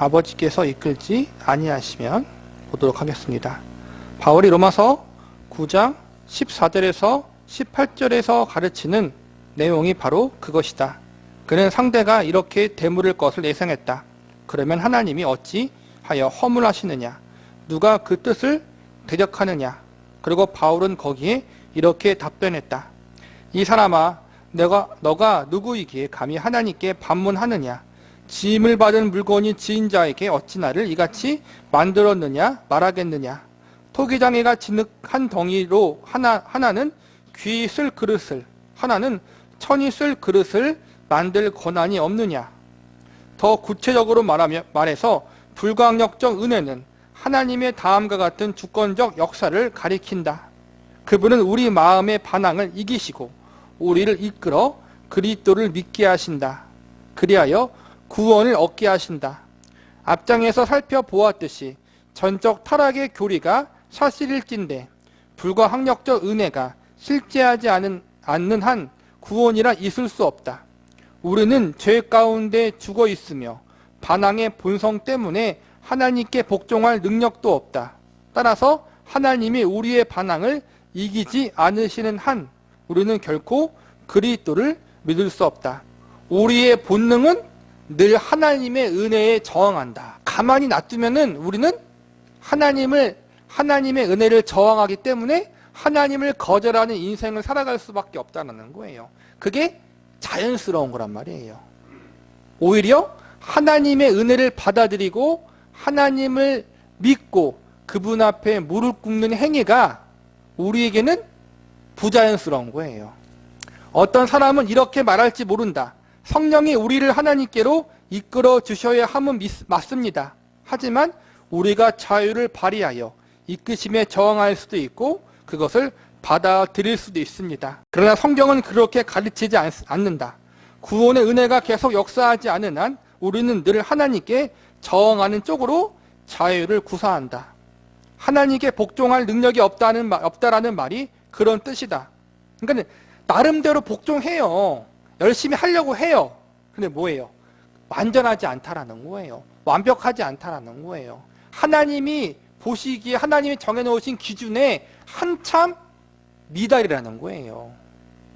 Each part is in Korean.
아버지께서 이끌지 아니하시면 보도록 하겠습니다. 바울이 로마서 9장 14절에서 18절에서 가르치는 내용이 바로 그것이다. 그는 상대가 이렇게 되물을 것을 예상했다. 그러면 하나님이 어찌 하여 허물하시느냐? 누가 그 뜻을 대적하느냐? 그리고 바울은 거기에 이렇게 답변했다. 이 사람아, 내가 너가 누구이기에 감히 하나님께 반문하느냐? 지임을 받은 물건이 지인 자에게 어찌 나를 이같이 만들었느냐 말하겠느냐? 토기장애가 진흙한 덩이로 하나 하나는 귀 쓸 그릇을 하나는 천이 쓸 그릇을 만들 권한이 없느냐? 더 구체적으로 말하며 말해서 불강력적 은혜는 하나님의 다음과 같은 주권적 역사를 가리킨다. 그분은 우리 마음의 반항을 이기시고 우리를 이끌어 그리스도를 믿게 하신다. 그리하여 구원을 얻게 하신다. 앞장에서 살펴보았듯이 전적 타락의 교리가 사실일진데 불가항력적 은혜가 실제하지 않은, 않는 한 구원이라 있을 수 없다. 우리는 죄 가운데 죽어 있으며 반항의 본성 때문에 하나님께 복종할 능력도 없다. 따라서 하나님이 우리의 반항을 이기지 않으시는 한 우리는 결코 그리스도를 믿을 수 없다. 우리의 본능은 늘 하나님의 은혜에 저항한다. 가만히 놔두면은 우리는 하나님을 하나님의 은혜를 저항하기 때문에 하나님을 거절하는 인생을 살아갈 수밖에 없다는 거예요. 그게 자연스러운 거란 말이에요. 오히려 하나님의 은혜를 받아들이고 하나님을 믿고 그분 앞에 무릎 꿇는 행위가 우리에게는 부자연스러운 거예요. 어떤 사람은 이렇게 말할지 모른다. 성령이 우리를 하나님께로 이끌어 주셔야 함은 믿- 맞습니다. 하지만 우리가 자유를 발휘하여 이끄심에 저항할 수도 있고 그것을 받아들일 수도 있습니다. 그러나 성경은 그렇게 가르치지 않, 않는다. 구원의 은혜가 계속 역사하지 않은 한 우리는 늘 하나님께 저항하는 쪽으로 자유를 구사한다. 하나님께 복종할 능력이 없다는 말- 없다라는 말이 그런 뜻이다. 그러니까 나름대로 복종해요. 열심히 하려고 해요. 근데 뭐예요? 완전하지 않다라는 거예요. 완벽하지 않다라는 거예요. 하나님이 보시기에 하나님이 정해놓으신 기준에 한참 미달이라는 거예요.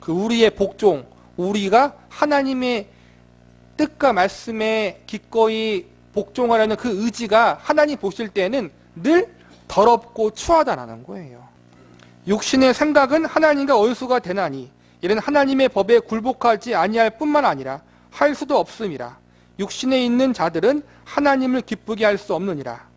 그 우리의 복종, 우리가 하나님의 뜻과 말씀에 기꺼이 복종하려는 그 의지가 하나님 보실 때는 늘 더럽고 추하다라는 거예요. 육신의 생각은 하나님과 원수가 되나니 이는 하나님의 법에 굴복하지 아니할 뿐만 아니라 할 수도 없음이라. 육신에 있는 자들은 하나님을 기쁘게 할 수 없느니라.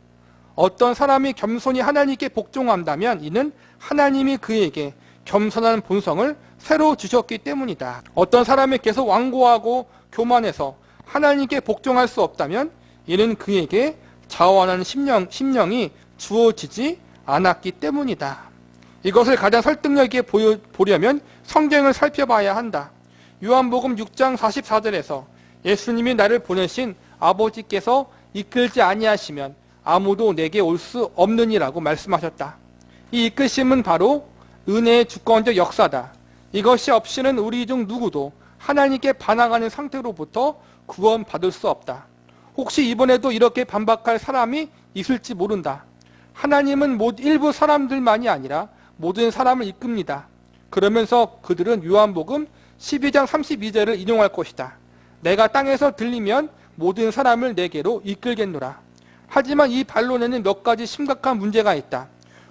어떤 사람이 겸손히 하나님께 복종한다면 이는 하나님이 그에게 겸손한 본성을 새로 주셨기 때문이다. 어떤 사람이 계속 완고하고 교만해서 하나님께 복종할 수 없다면 이는 그에게 자원하는 심령, 심령이 주어지지 않았기 때문이다. 이것을 가장 설득력 있게 보여, 보려면 성경을 살펴봐야 한다. 요한복음 6장 44절에서 예수님이 나를 보내신 아버지께서 이끌지 아니하시면 아무도 내게 올 수 없느니라고 말씀하셨다. 이 이끄심은 바로 은혜의 주권적 역사다. 이것이 없이는 우리 중 누구도 하나님께 반항하는 상태로부터 구원받을 수 없다. 혹시 이번에도 이렇게 반박할 사람이 있을지 모른다. 하나님은 못 일부 사람들만이 아니라 모든 사람을 이끕니다. 그러면서 그들은 요한복음 12장 32절을 인용할 것이다. 내가 땅에서 들리면 모든 사람을 내게로 이끌겠노라. 하지만 이 반론에는 몇 가지 심각한 문제가 있다.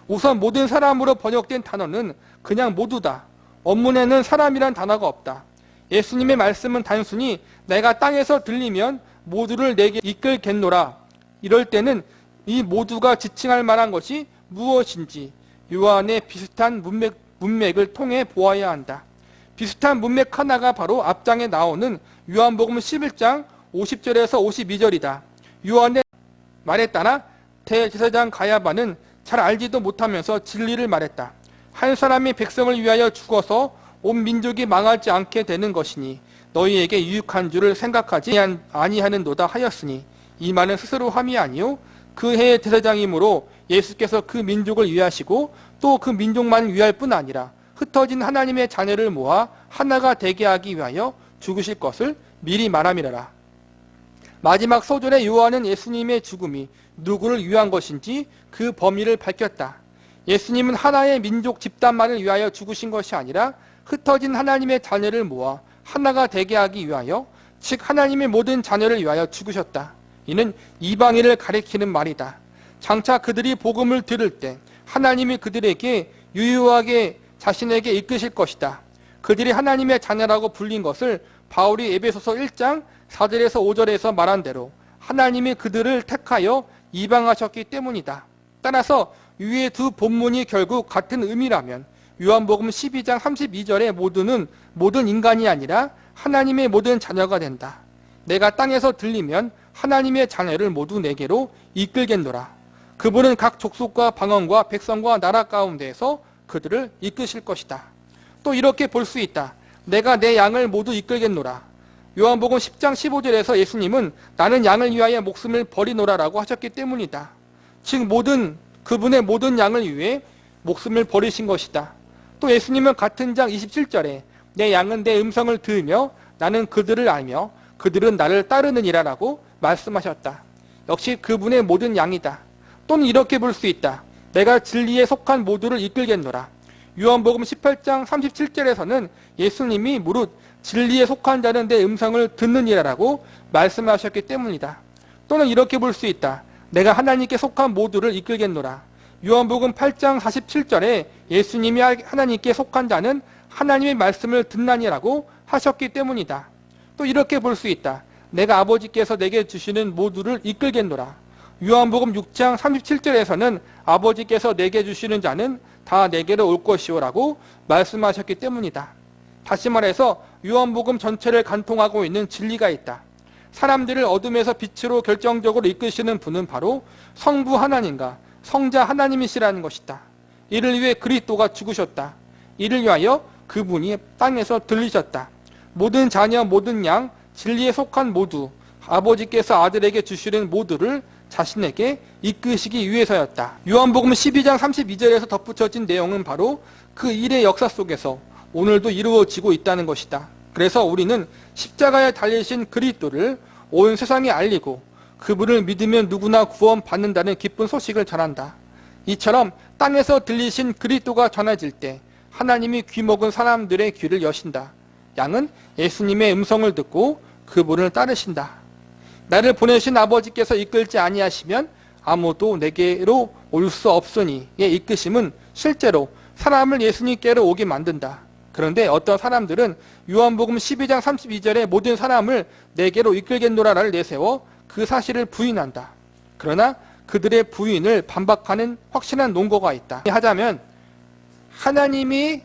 우선 모든 사람으로 번역된 단어는 그냥 모두다. 원문에는 사람이란 단어가 없다. 예수님의 말씀은 단순히 내가 땅에서 들리면 모두를 내게 이끌겠노라. 이럴 때는 이 모두가 지칭할 만한 것이 무엇인지 요한의 비슷한 문맥, 문맥을 통해 보아야 한다. 비슷한 문맥 하나가 바로 앞장에 나오는 요한복음 11장 50절에서 52절이다. 요한의 말에 따라 대제사장 가야바는 잘 알지도 못하면서 진리를 말했다. 한 사람이 백성을 위하여 죽어서 온 민족이 망하지 않게 되는 것이니 너희에게 유익한 줄을 생각하지 아니하는도다 하였으니 이 말은 스스로 함이 아니요 그 해의 대사장이므로 예수께서 그 민족을 위하시고 또 그 민족만 위할 뿐 아니라 흩어진 하나님의 자녀를 모아 하나가 되게 하기 위하여 죽으실 것을 미리 말함이라. 마지막 소절에 요한은 예수님의 죽음이 누구를 위한 것인지 그 범위를 밝혔다. 예수님은 하나의 민족 집단만을 위하여 죽으신 것이 아니라 흩어진 하나님의 자녀를 모아 하나가 되게 하기 위하여 즉 하나님의 모든 자녀를 위하여 죽으셨다. 이는 이방인을 가리키는 말이다. 장차 그들이 복음을 들을 때 하나님이 그들에게 유유하게 자신에게 이끄실 것이다. 그들이 하나님의 자녀라고 불린 것을 바울이 에베소서 1장 4절에서 5절에서 말한 대로 하나님이 그들을 택하여 이방하셨기 때문이다. 따라서 위의 두 본문이 결국 같은 의미라면 요한복음 12장 32절의 모두는 모든 인간이 아니라 하나님의 모든 자녀가 된다. 내가 땅에서 들리면 하나님의 자녀를 모두 내게로 이끌겠노라. 그분은 각 족속과 방언과 백성과 나라 가운데에서 그들을 이끄실 것이다. 또 이렇게 볼 수 있다. 내가 내 양을 모두 이끌겠노라. 요한복음 10장 15절에서 예수님은 나는 양을 위하여 목숨을 버리노라라고 하셨기 때문이다. 즉 모든 그분의 모든 양을 위해 목숨을 버리신 것이다. 또 예수님은 같은 장 27절에 내 양은 내 음성을 들으며 나는 그들을 알며 그들은 나를 따르느니라라고 말씀하셨다. 역시 그분의 모든 양이다. 또는 이렇게 볼 수 있다. 내가 진리에 속한 모두를 이끌겠노라. 요한복음 18장 37절에서는 예수님이 무릇 진리에 속한 자는 내 음성을 듣느니라라고 말씀하셨기 때문이다. 또는 이렇게 볼 수 있다. 내가 하나님께 속한 모두를 이끌겠노라. 요한복음 8장 47절에 예수님이 하나님께 속한 자는 하나님의 말씀을 듣나니라고 하셨기 때문이다. 또 이렇게 볼 수 있다. 내가 아버지께서 내게 주시는 모두를 이끌겠노라. 요한복음 6장 37절에서는 아버지께서 내게 주시는 자는 다 내게로 올 것이오라고 말씀하셨기 때문이다. 다시 말해서 요한복음 전체를 간통하고 있는 진리가 있다. 사람들을 어둠에서 빛으로 결정적으로 이끄시는 분은 바로 성부 하나님과 성자 하나님이시라는 것이다. 이를 위해 그리스도가 죽으셨다. 이를 위하여 그분이 땅에서 들리셨다. 모든 자녀, 모든 양, 진리에 속한 모두, 아버지께서 아들에게 주시는 모두를 자신에게 이끄시기 위해서였다. 요한복음 12장 32절에서 덧붙여진 내용은 바로 그 일의 역사 속에서 오늘도 이루어지고 있다는 것이다. 그래서 우리는 십자가에 달리신 그리스도를 온 세상에 알리고 그분을 믿으면 누구나 구원받는다는 기쁜 소식을 전한다. 이처럼 땅에서 들리신 그리스도가 전해질 때 하나님이 귀먹은 사람들의 귀를 여신다. 양은 예수님의 음성을 듣고 그분을 따르신다. 나를 보내신 아버지께서 이끌지 아니하시면 아무도 내게로 올 수 없으니 의 이끄심은 실제로 사람을 예수님께로 오게 만든다. 그런데 어떤 사람들은 요한복음 12장 32절에 모든 사람을 내게로 이끌겠노라를 내세워 그 사실을 부인한다. 그러나 그들의 부인을 반박하는 확실한 논거가 있다. 하자면 하나님이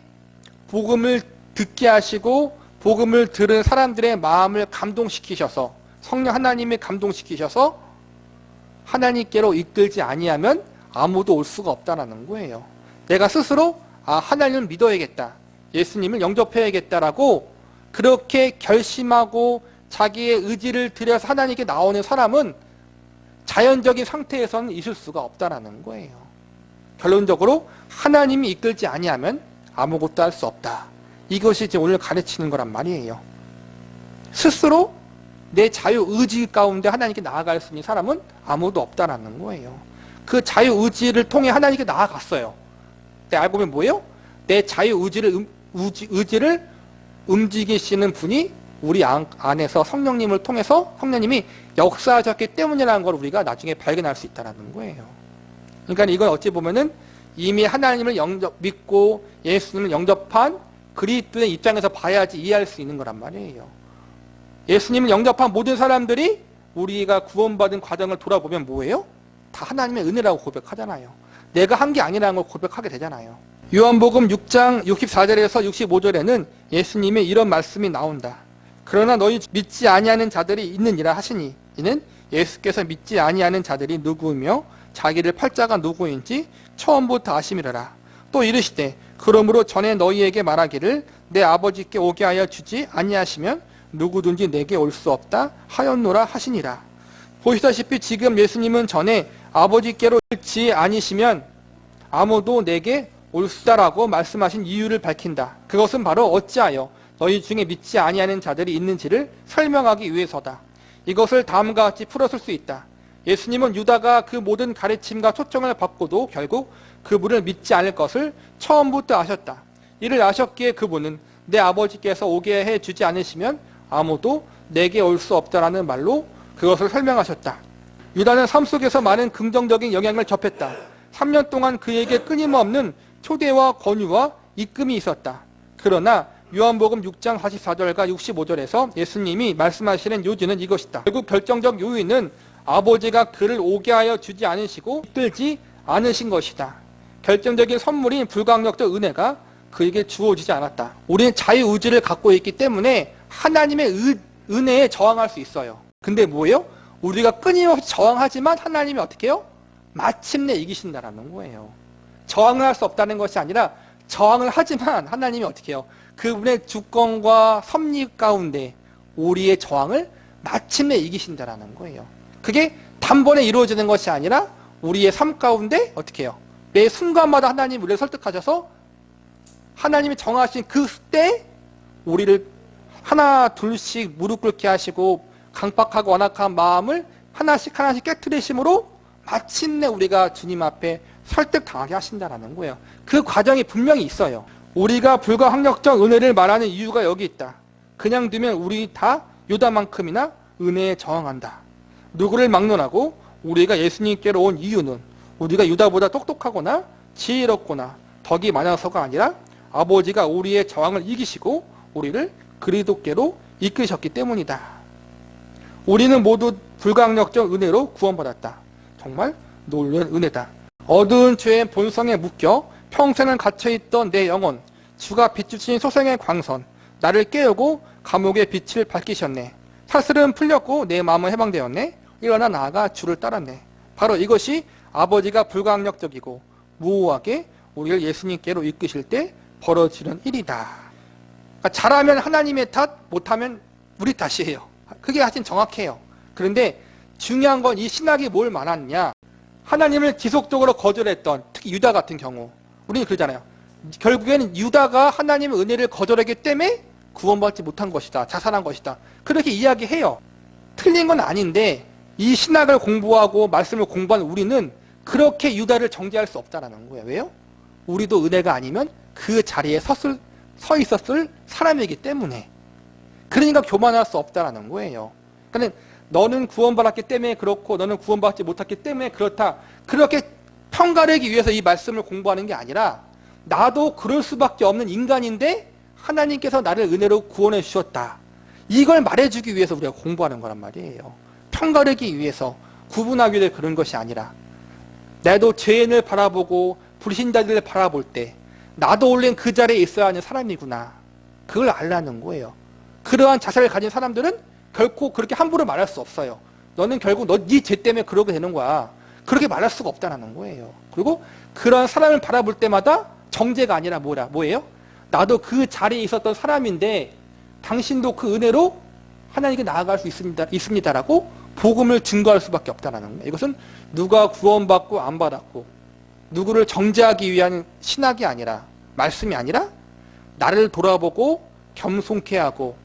복음을 듣게 하시고 복음을 들은 사람들의 마음을 감동시키셔서 성령 하나님이 감동시키셔서 하나님께로 이끌지 아니하면 아무도 올 수가 없다라는 거예요. 내가 스스로 아 하나님을 믿어야겠다. 예수님을 영접해야겠다라고 그렇게 결심하고 자기의 의지를 들여서 하나님께 나오는 사람은 자연적인 상태에서는 있을 수가 없다라는 거예요. 결론적으로 하나님이 이끌지 아니하면 아무것도 할 수 없다. 이것이 이제 오늘 가르치는 거란 말이에요. 스스로 내 자유 의지 가운데 하나님께 나아갈 수 있는 사람은 아무도 없다라는 거예요. 그 자유 의지를 통해 하나님께 나아갔어요. 근데 알고 보면 뭐예요? 내 자유 의지를 음, 의지, 의지를 움직이시는 분이 우리 안, 안에서 성령님을 통해서 성령님이 역사하셨기 때문이라는 걸 우리가 나중에 발견할 수 있다는 거예요. 그러니까 이건 어찌 보면은 이미 하나님을 영접 믿고 예수님을 영접한 그리스도의 입장에서 봐야지 이해할 수 있는 거란 말이에요. 예수님을 영접한 모든 사람들이 우리가 구원받은 과정을 돌아보면 뭐예요? 다 하나님의 은혜라고 고백하잖아요. 내가 한 게 아니라는 걸 고백하게 되잖아요. 요한복음 6장 64절에서 65절에는 예수님의 이런 말씀이 나온다. 그러나 너희 믿지 아니하는 자들이 있느니라 하시니 이는 예수께서 믿지 아니하는 자들이 누구며 자기를 팔자가 누구인지 처음부터 아심이라라. 또 이르시되 그러므로 전에 너희에게 말하기를 내 아버지께 오게 하여 주지 아니하시면 누구든지 내게 올 수 없다 하였노라 하시니라. 보시다시피 지금 예수님은 전에 아버지께로 일지 아니시면 아무도 내게 올 수다라고 말씀하신 이유를 밝힌다. 그것은 바로 어찌하여 너희 중에 믿지 아니하는 자들이 있는지를 설명하기 위해서다. 이것을 다음과 같이 풀었을 수 있다. 예수님은 유다가 그 모든 가르침과 초청을 받고도 결국 그분을 믿지 않을 것을 처음부터 아셨다. 이를 아셨기에 그분은 내 아버지께서 오게 해 주지 않으시면 아무도 내게 올 수 없다라는 말로 그것을 설명하셨다. 유다는 삶 속에서 많은 긍정적인 영향을 접했다. 3년 동안 그에게 끊임없는 초대와 권유와 입금이 있었다. 그러나 요한복음 6장 44절과 65절에서 예수님이 말씀하시는 요지는 이것이다. 결국 결정적 요인은 아버지가 그를 오게 하여 주지 않으시고 이끌지 않으신 것이다. 결정적인 선물인 불강력적 은혜가 그에게 주어지지 않았다. 우리는 자유의지를 갖고 있기 때문에 하나님의 의- 은혜에 저항할 수 있어요. 근데 뭐예요? 우리가 끊임없이 저항하지만 하나님이 어떻게 해요? 마침내 이기신다라는 거예요. 저항을 할 수 없다는 것이 아니라 저항을 하지만 하나님이 어떻게 해요? 그분의 주권과 섭리 가운데 우리의 저항을 마침내 이기신다라는 거예요. 그게 단번에 이루어지는 것이 아니라 우리의 삶 가운데 어떻게 해요? 매 순간마다 하나님 우리를 설득하셔서 하나님이 정하신 그때 우리를 하나 둘씩 무릎 꿇게 하시고 강박하고 완악한 마음을 하나씩 하나씩 깨뜨리심으로 마침내 우리가 주님 앞에 설득당하게 하신다라는 거예요. 그 과정이 분명히 있어요. 우리가 불가항력적 은혜를 말하는 이유가 여기 있다. 그냥 두면 우리 다 유다만큼이나 은혜에 저항한다. 누구를 막론하고 우리가 예수님께로 온 이유는 우리가 유다보다 똑똑하거나 지혜롭거나 덕이 많아서가 아니라 아버지가 우리의 저항을 이기시고 우리를 그리스도께로 이끄셨기 때문이다. 우리는 모두 불가항력적 은혜로 구원받았다. 정말 놀라운 은혜다. 어두운 죄의 본성에 묶여 평생을 갇혀있던 내 영혼, 주가 비추신 소생의 광선, 나를 깨우고 감옥의 빛을 밝히셨네. 사슬은 풀렸고 내 마음은 해방되었네. 일어나 나아가 주를 따랐네. 바로 이것이 아버지가 불가항력적이고 무호하게 우리를 예수님께로 이끄실 때 벌어지는 일이다. 그러니까 잘하면 하나님의 탓, 못하면 우리 탓이에요. 그게 하여튼 정확해요. 그런데 중요한 건 이 신학이 뭘 말하느냐. 하나님을 지속적으로 거절했던 특히 유다 같은 경우 우리는 그러잖아요. 결국에는 유다가 하나님의 은혜를 거절하기 때문에 구원받지 못한 것이다. 자살한 것이다. 그렇게 이야기해요. 틀린 건 아닌데 이 신학을 공부하고 말씀을 공부한 우리는 그렇게 유다를 정죄할 수 없다라는 거예요. 왜요? 우리도 은혜가 아니면 그 자리에 섰을, 서 있었을 사람이기 때문에. 그러니까 교만할 수 없다라는 거예요. 그러니까 너는 구원받았기 때문에 그렇고 너는 구원받지 못했기 때문에 그렇다. 그렇게 평가하기 위해서 이 말씀을 공부하는 게 아니라 나도 그럴 수밖에 없는 인간인데 하나님께서 나를 은혜로 구원해 주셨다. 이걸 말해주기 위해서 우리가 공부하는 거란 말이에요. 평가하기 위해서 구분하기 위해 그런 것이 아니라 나도 죄인을 바라보고 불신자들을 바라볼 때 나도 원래 그 자리에 있어야 하는 사람이구나. 그걸 알라는 거예요. 그러한 자세를 가진 사람들은 결코 그렇게 함부로 말할 수 없어요. 너는 결국 너네죄 때문에 그러게 되는 거야. 그렇게 말할 수가 없다는 거예요. 그리고 그런 사람을 바라볼 때마다 정죄가 아니라 뭐라 뭐예요? 나도 그 자리에 있었던 사람인데 당신도 그 은혜로 하나님께 나아갈 수 있습니다. 있습니다라고 복음을 증거할 수밖에 없다는 거예요. 이것은 누가 구원받고 안 받았고 누구를 정죄하기 위한 신학이 아니라 말씀이 아니라 나를 돌아보고 겸손케 하고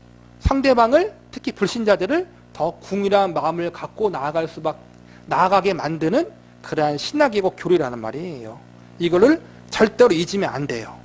상대방을 특히 불신자들을 더 궁일한 마음을 갖고 나아갈 수밖 나아가게 만드는 그러한 신학이고 교리라는 말이에요. 이거를 절대로 잊으면 안 돼요.